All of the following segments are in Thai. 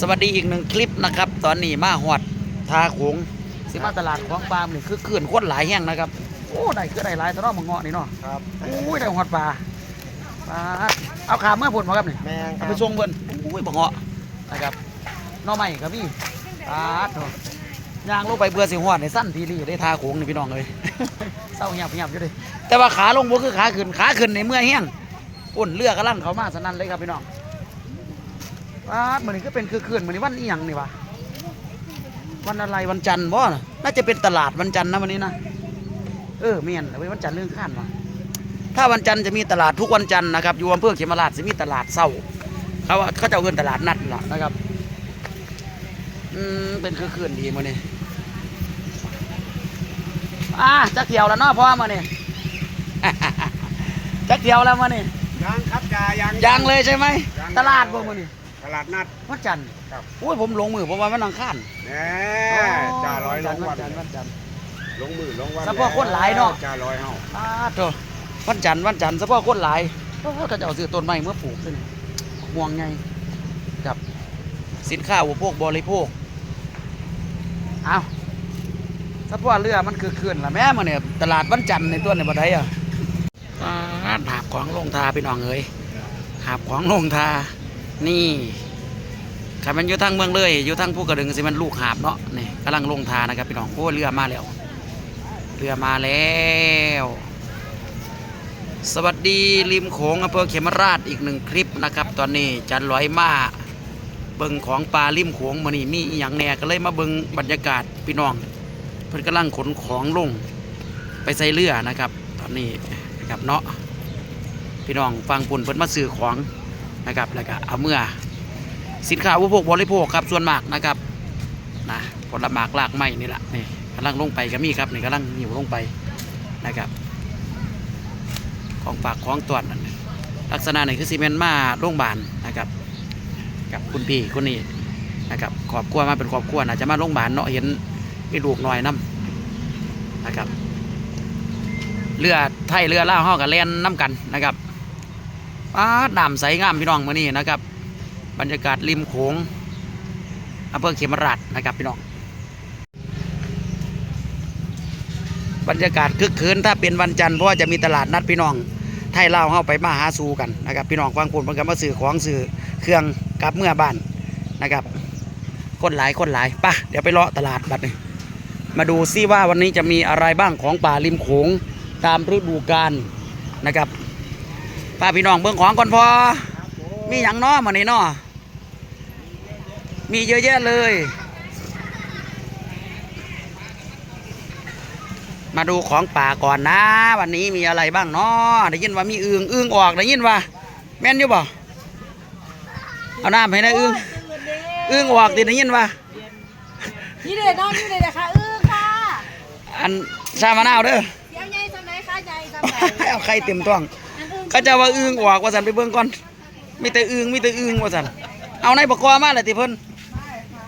สวัสดีอีกหนึ่งคลิปนะครับ ตอนนี้มาหอดทาโขงสิมาตลาดของปลานี่คือขื่นคนหลายแห้งนะครับ โอ้ได้คือได้หลายตะเนอมังเงาะนี่เนาะครับโอ้ยได้หอดปลาปลาเอาขาเมื่อผลมาครับนี่แมงคเอารับไปส่งเพิ่นโอ้ยบังเงาะนะครับหน้อใหม่ครับพี่ปลาโถย่างลงไปเบื่อสิหอดในสั้นทีรีได้ทาโขงนี่พี่น้องเลยเศร้าเงียบเงียบอยู่ดิแต่ว่าขาลงบ่คือขาขึ้นขาขึ้นในเมื่อแห้งอุ่นเลือกกระลั่นเขามาสนั่นเลยครับพี่น้อง ว้าเหมือนก็เป็นคือคืนเหมือนวันอีหยังนี่วะวันอะไรวันจันทร์บ่น่ะน่าจะเป็นตลาดวันจันทร์นะวันนี้นะเออเมียนเอาไว้วันจันทร์เรื่องข้านวะถ้าวันจันทร์จะมีตลาดทุกวันจันทร์นะครับอยู่อำเภอเขมราชจะมีตลาดเศร้าเขาว่าเขาจะเอาเงินตลาดนัดล่ะนะครับอืมเป็นคือคืนดีมื้อนี้อะจักเที่ยวแล้วเนาะพ่อมาเนี่ยจักเที่ยวแล้วมาเนี่ยยังครับจ่ายังยังเลยใช่ไหมยังตลาดบ่มาเนี่ย ตลาดนัด วันจันทร์ครับ โอ้ยผมลงมือผมว่าวันอังคารแหน่จ่าร้อยลงวัวันนจันทร์วันจันทร์ ลงมือลงวันเฉพาะคนหลายเนาะ จ่าร้อยเฮาอ้าโถวันจันทร์วันจันทร์เฉพาะคนหลายเพราะว่าเขาจะเอาซื้อต้นไม้เมื่อปลูกขึ้นห่วงไงกับสินค้าอุปโภคบริโภคเอาเฉพาะเรือมันคือคืนละแม่มาเนี่ยตลาดวันจันทร์ในตัวในบัดใดอะอ่าหาบของลงทาพี่น้องเอ้ยหาบของลงทา นี่ขันมันอยู่ทางเมืองเลย อยู่ทางภูกระดึงสิมันลูกหาบเนาะนี่กำลังลงทานะครับพี่น้องโอ้เรือมาแล้ว เรือมาแล้ว สวัสดีริมโขงอำเภอเขมราชอีกหนึ่งคลิปนะครับ ตอนนี้จันลอยมาเบิงของปลาริมโขงมานี่มีอย่างแหน่ก็เลยมาเบิงบรรยากาศพี่น้อง เพิ่นกำลังขนของลง ไปใส่เรือนะครับ ตอนนี้นะครับเนาะพี่น้องฟังปุ่นเพิ่นมาซื้อของ นะครับแล้วก็เอาเมื่อสินค้าอุปโภคบริโภคครับส่วนมากนะครับนะผลหมากลากไม้นี่แหละนี่กำลังลงไปก็มีครับนี่กำลังหิวลงไปนะครับ ของฝากของตรวนั่นลักษณะนี่คือซีเมนต์มาโรงพยาบาลนะครับ กับคุณพี่คนนี้นะครับครอบครัวมาเป็นครอบครัวอาจจะมาโรงพยาบาลเนาะเห็นมีลูกน้อยน้ำนะครับเรือไทยเรือล่าห้อกับแล่นน้ำกันนะครับ อ้าดน้ำใสงามพี่น้องมื่อนี้นะครับ บรรยากาศริมโขงอำเภอเขมราชนะครับพี่น้อง บรรยากาศคึกคืนถ้าเป็นวันจันทร์เพราะว่าจะมีตลาดนัดพี่น้องไทยเล่าวเข้าไปมาหาสู่กันนะครับ พี่น้องฟังผลเพิ่นก็มาซื้อของซื้อเครื่องกลับเมื่อบ้านนะครับ คนหลายคนหลายป่ะเดี๋ยวไปเลาะตลาดบัดนี้มาดูซิว่าวันนี้จะมีอะไรบ้างของป่าริมโขงตามฤดูกาลนะครับ ป้าพี่น้องเบิ่งของก่อนพอ มีอย่างน้อมานี่น้อมีเยอะแยะเลย มาดูของป่าก่อนนะ วันนี้มีอะไรบ้างเนาะได้ยินว่ามีอึงอึงออกได้ยินว่า แม่นอยู่บ่เอาน้ำให้นะอึงอึงออกติได้ยินว่านี่เด็ดน้องนี่เด็ดนะคะเออค่ะ อันชามะนาวเด้อเดี๋ยวใหญ่สำไหนคะใหญ่สำไหนให้เอาไข่เต็มท้องอันอื่น เขาจะว่าอึ้งออกว่าสันไปเบิ่งก่อนมีแต่อึ้งมีแต่อึ้งว่าสันเอาในบักกวามาเลยติเพิ่น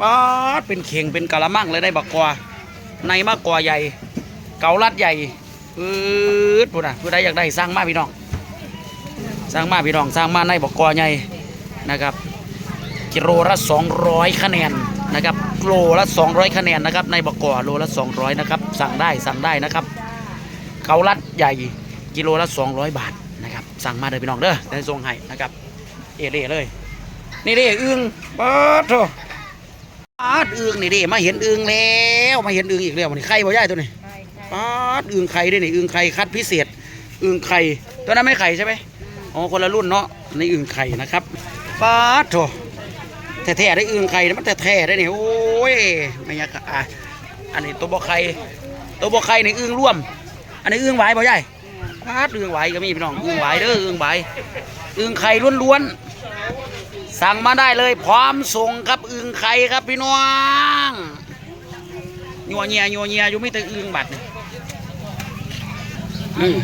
ป๊าดเป็นเข่งเป็นกะละมังเลยได้บักกวาในมากกว่าใหญ่ เกาลัดใหญ่ปื๊ดพูดนะผู้ใดอยากได้สร้างมาพี่น้องสร้างมาพี่น้องสร้างมาในบักกวาใหญ่นะครับกิโลละ200 คะแนนนะครับโลละ 200 คะแนนนะครับในบกกวาโลละ 200 นะครับ สั่งได้สั่งได้นะครับเกาลัดใหญ่กิโลละ 200 บาท สั่งมาเลยพี่น้องเด้อได้ส่งให้นะครับเอเร่เลย นี่เด้อึ้งปาดโถปาดอึ้งนี่เด้มาเห็นอึ้งแล้วมาเห็นอึ้งอีกแล้วนี่ไข่บ่ย่ายตัวนี้ปาดอึ้งไข่ด้วยนี่อึ้งไข่คัดพิเศษอึ้งไข่ตัวนั้นไม่ไข่ใช่ไหมอ๋อคนละรุ่นเนาะนี่อึ้งไข่นะครับปาดโถแท้ๆได้อึ้งไข่นะมันแท้ๆได้นี่โอ้ยไม่อยากอะอันนี้ตัวบ่ไข่ตัวบ่ไข่นี่อึ้งร่วม อันนี้อึ้งไหวบ่ย่าย ปาดอึ้งไหวก็มีพี่น้องอึ้งไหวเด้ออึ้งไหวอึ้งไข่ล้วนๆสั่งมาได้เลยพร้อมส่งครับอึ่งไข่ครับพี่น้องยัวเงียยัวเงียอยู่ไม่แต่อึ่งบัดนี่อืม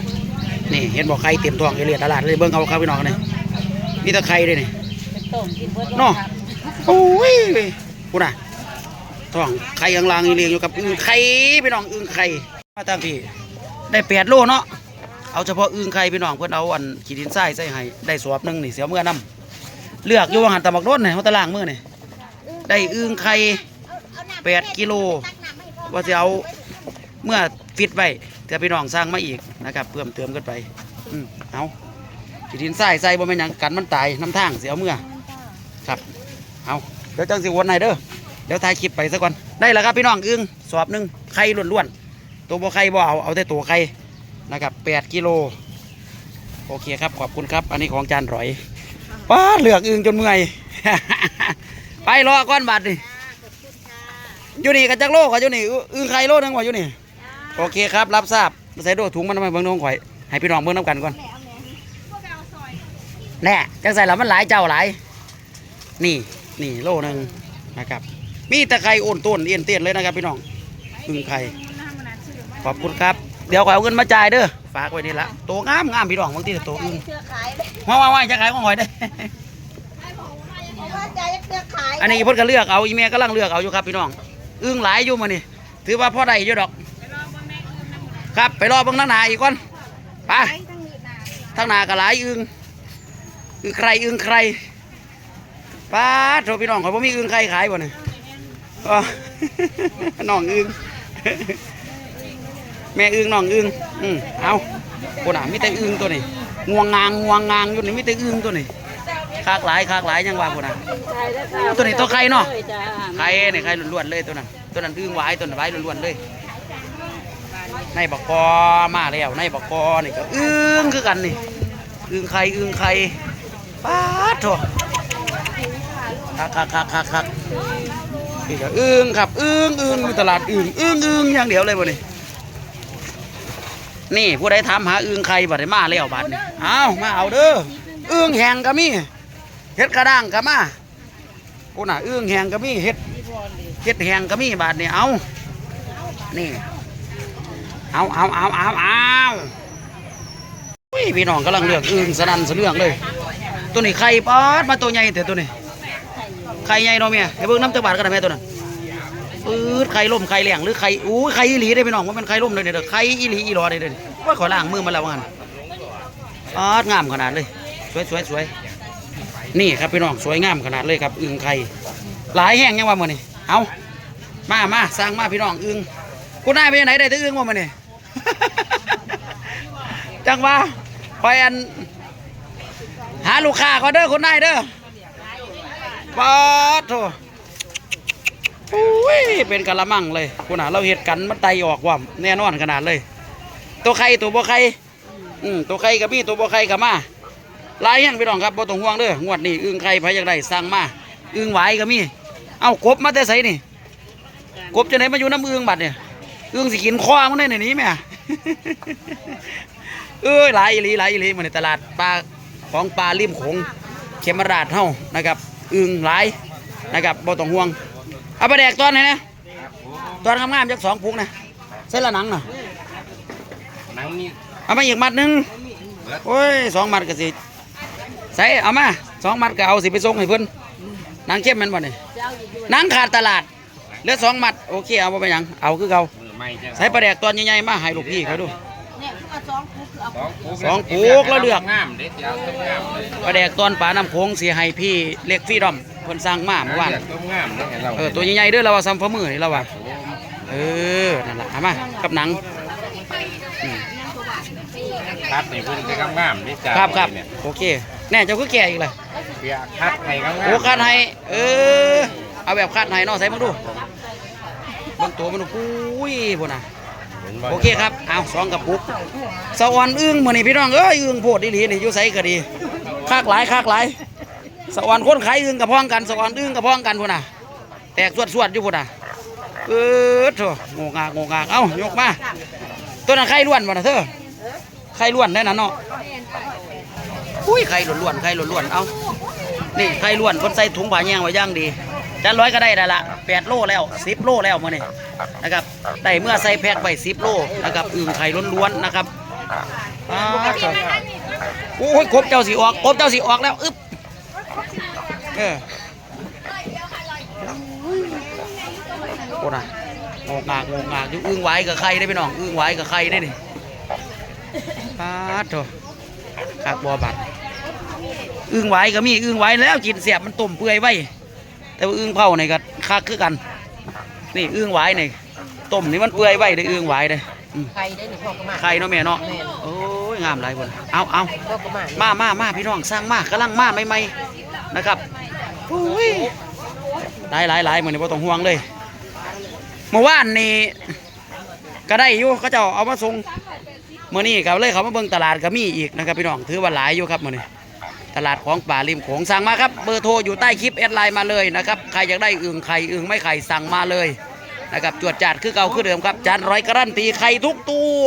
นี่เห็นบอกไข่เต็มท้องเอเลียตลาดเลยเบิ่งเอาครับพี่น้องนี่มีแต่ไข่เลยนี่เป็นต้มกินเบิดเนาะโอ้ยพูดน่ะท้องไข่กลางๆเรียงอยู่กับอึ่งไข่พี่น้องอึ่งไข่มาตามพี่ได้แปดโลเนาะ เอาเฉพาะอึ่งไข่พี่น้องเพื่อนเอาอันขีดินทรายใส่ให้ได้สวบหนึงนี่เสียเมื่อนํเลือกอยู่ว่าหันตะบักโดนนี่เขาตะล่างมือนี่ได้อึ้งไข่แปดกิโลว่าจะเอาเมื่อฟิตไว้เดี๋ยวพี่น้องสร้างมาอีกนะครับเพิ่มเติมกันไปอืมเอาขีดินใส่ใส่บ่แม่นหยังกันมันตายน้ำทางเสียเมื่อครับเอาเดี๋ยวจังสิวนให้เด้อเดี๋ยวถ่ายคลิปไปซะก่อนได้แล้วครับพี่น้องอึ้งสอบหนึ่งไข่ล้วนๆตัวบ่ไข่บ่เอาเอาแต่ตัวไข่ นะครับแปดกิโลโอเคครับขอบคุณครับ อันนี้ของจานร้อยป้าดเหลือกอึ้งจนเมื่อย ไปรอก้อนบัตรนี่อยู่นี่กันจักโลกันอยู่นี่อึอึ้งไข่โลนึงว่าอยู่นี่โอเคครับ รับทราบใส่โดดถุงมันทำไมเบิ่งน้องข่อยให้พี่น้องเบิ่งน้ำกันก่อนแน่จังใส่แล้วมันหลายเจ้าหลาย นี่นี่โลนึงนะครับ มีแตะไคร่โอนต้นเอียนเตียนเลยนะครับพี่น้องอึ้งไข่ขอบคุณครับ เดี๋ยวข่อยเอาเงินมาจ่ายเด้อฝากไว้นี่ละตัวงามงามพี่น้องบางทีตัวอึ้งเสื้อขายได้ว่าว่าว่าจะขายของข่อยได้เพราะว่าใจเสื้อขายอันนี้เพิ่นก็เลือกเอาอีเมียกำลังเลือกเอาอยู่ครับพี่น้องอึ้งหลายอยู่มานี่ถือว่าพ่อได้อยู่ดอกครับไปรอเบิ่งทางหน้าอีกก่อนไปไปทั้งนี้นะทางหน้าก็หลายอึ้งอึ้งใครอึ้งใครป้าดโทรพี่น้องข่อยบ่มีอึ้งใครขายบ่เนี่ยอ๋อ น้องอึ้ง แม่อึ้งน้องอึ้งอืมเอาคนน่ะมีแต่อึ้งตัวนี้งวงงางงวงงางอยู่นี่มีแต่อึ้งตัวนี้คากหลายคากหลายยังว่าคนน่ะใช่แล้วค่ะตัวนี้ตัวไข่เนาะจ้าไข่เนี่ยไข่ล้วนๆเลยตัวนั้นตัวนั้นอึ้งไว้ตัวนั้นไว้ล้วนๆเลยในบกกอมาแล้วในบกกอนี่ก็อึ้งคือกันนี่อึ้งไข่อึ้งไข่ป้าดโถคักคักคักคักคักนี่ก็อึ้งครับอึ้งอึ้งอยู่ตลาดอึ้งอึ้งอึ้งอย่างเดียวเลยบ่นี่นี่ นี่ผู้ใดถามหาอึ้งไข่บัดนี้มาแล้วบัดนี้เอามาเอาเด้ออึ้งแหงก็มีเฮ็ดกระด้างก็มาโอ้น่ะอึ้งแหงก็มีเฮ็ดเฮ็ดแหงก็มีบาดนี้เอานี่เอาเอาเอาเอาเอาอุ้ยพี่น้องกำลังเลือกอึ่งสนั่นสะเลืองเลย ตัวนี้ไข่ปอดมาตัวใหญ่แต่ตัวนี้ไข่ใหญ่เนาะเมียให้เบิ่งน้ำตะบาดกันนะแม่ตัวนั้น ปื๊ดไข่ล่มไข่เหลี่ยงหรือไข่อู้ไข่อีหลีได้พี่น้องว่ามันไข่ล่มเลยเด้อไข่อีหลีอีหลอได้เด้อว่าขอล้างมือมาแล้วว่างั้นปอดงามขนาดเลย สวยสวยสวยนี่ครับพี่น้องสวยงามขนาดเลยครับอึ่งไข่หลายแห้งยังว่ามื้อนี้เอามามาสร้างมาพี่น้องอึ่งกูนายไปยังไหนได้แต่อึ้งว่ามันนี่จังว่าคอยอัน หาลูกค้าก่อเด้อคุณนายเด้อปอดโถอุ้ย เป็นกะละมังเลยคุณน่ะเราเห็ดกันมันไตออกว่าแน่นอนขนาดเลย ตัวไข่ตัวบ่ไข่อืมตัวไข่กับมี่ตัวบ่ไข่กับมาลายย่างพี่น้องครับบ่ต้องห่วงเด้องวดนี้อึ้งไข่ไผอยากได้สั่งมาอึ้งไหวก็มีเอากบมาแต่ไสนี่กบจะไหนมาอยู่น้ำอึ้งบัดเนี่ยเอื้องสิกินคว้ามันได้ในนี้แม่เอ้ยหลายอีหลีหลายอีหลีมาในตลาดปลาของปลาริมโขงเขมราชเฮานะครับอึ่งหลายนะครับบ่ต้องห่วง เอาไปแดกตอนไหนนะตอนงามๆจักสองพุกนะเส้นละหนังน่ะหนังนี่เอามาอีกมัดหนึงโอ้ยสองมัดก็สิใส่เอามาสองมัดก็เอาสิไปส่งให้เพิ่นหนังเข้มแมันบ่นี่เจ้าอยู่ด้วยหนังขาดตลาดเหลือสองมัดโอเคเอาบ่ไปนหยังเอาคือเก่ามือไม่จ้ะใส่ปลาแดกตอนใหญ่ๆมาให้ลูกพี่เขาดู สองปุ๊กสองปุ๊กแล้วเลือก งามเด็ดยาวต้มงามเลยปลาแดกตอนปลาน้ำโขงเสียให้พี่เล็กฟรีดอมเพิ่นสร้างมาเมื่อวานเลือกต้มงามเลยให้เราเออตัวใหญ่ๆเด้อเราว่าซ้ำฝ่ามือนี่เราว่าเออนั่นล่ะเอามากับหนังอืมคัดในพื้นที่งามๆนี่จ้าครับครับเนี่ยโอเค แน่เจ้าคือแก่อีกเลยเปียกคัดให้งามๆโอ้คัดให้เออเอาแบบคัดให้เนาะใส่มาดูเบางตัวมันดูปุ้ยพุ่นน่ะห็นบ่ โอเคครับเอาสองกับปุกสวรรค์อึ้งมือนี้พี่น้องเอ้ยอึ้งโพดอีหลีนี่อยู่ไสก็ดีคากหลายคากหลายสวรรค์คนขายอึ้งกับพ้องกันสวรรค์อึ้งกับพ้องกันพุ่นน่ะ แตกสวดสวดอยู่พุ่นน่ะเออโถงงากงงากเอ้ายกมาตัวนั้นไข่ล้วนบ่น่ะเธอไข่ล้วนได้น่ะเนาะอุ้ยไข่ล้วนๆไข่ล้วนๆเอานี่ไข่ล้วนคนใส่ถุงผ้าแยงไว้ย่างดี จานร้อยก็ได้ได้ละแปดโลแล้วสิบโลแล้วมื้อนี้นะครับได้เมื่อใส่แพ็คไว้สิบโลนะครับอึ่งไข่ล้วนๆนะครับอ้าวโถ่โอ้ยกบเจ้าสีออกกบเจ้าสีออกแล้วอึ๊บเออโอ้น่ะงงงากงงงากอยู่อึ้งไว้กับใครได้พี่น้องอึ้งไว้กับใครได้ดิปาดโถขากบัวบัดอึ้งไว้ก็มีอึ้งไว้แล้วกินเสียบมันต้มเปื่อยไว้ แต่ว่าอึ้งเผานี่ก็คักคือกัน นี่อึ้งหวายนี่ต้มนี่มันเปื่อยไว้ได้อึ้งหวายได้อืมใครได้หนึ่งพ่อก็มาไข่เนาะแม่เนาะแม่นโอ้ยงามหลายคนเอาเอาพ่อก็มามามามาพี่น้องสร้างมากำลังมาใหม่ๆนะครับโอ้ยหลายหลายหลายเหมือนนี้บ่ต้องห่วงเลยเมื่อวานนี่ก็ได้อยู่เขาเจ้าเอามาส่งเมื่อนี้ก็เลยเขามาเบิ่งตลาดก็มีอีกนะครับพี่น้องถือว่าหลายอยู่ครับมื่อนี้ ตลาดของป่าริมโขงสั่งมาครับเบอร์โทรอยู่ใต้คลิปแอดไลน์มาเลยนะครับใครอยากได้อึ่งไข่อึ่งไม่ไข่สั่งมาเลยนะครับจวดจัดคือเก่าคือเดิมครับจานร้อยการันตีไข่ทุกตัว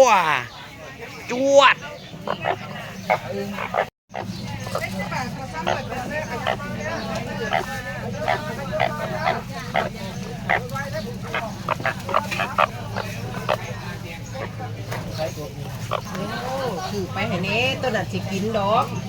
จวดโอ้คือไปให้เน่ตัวนั้นสิกินดอกโล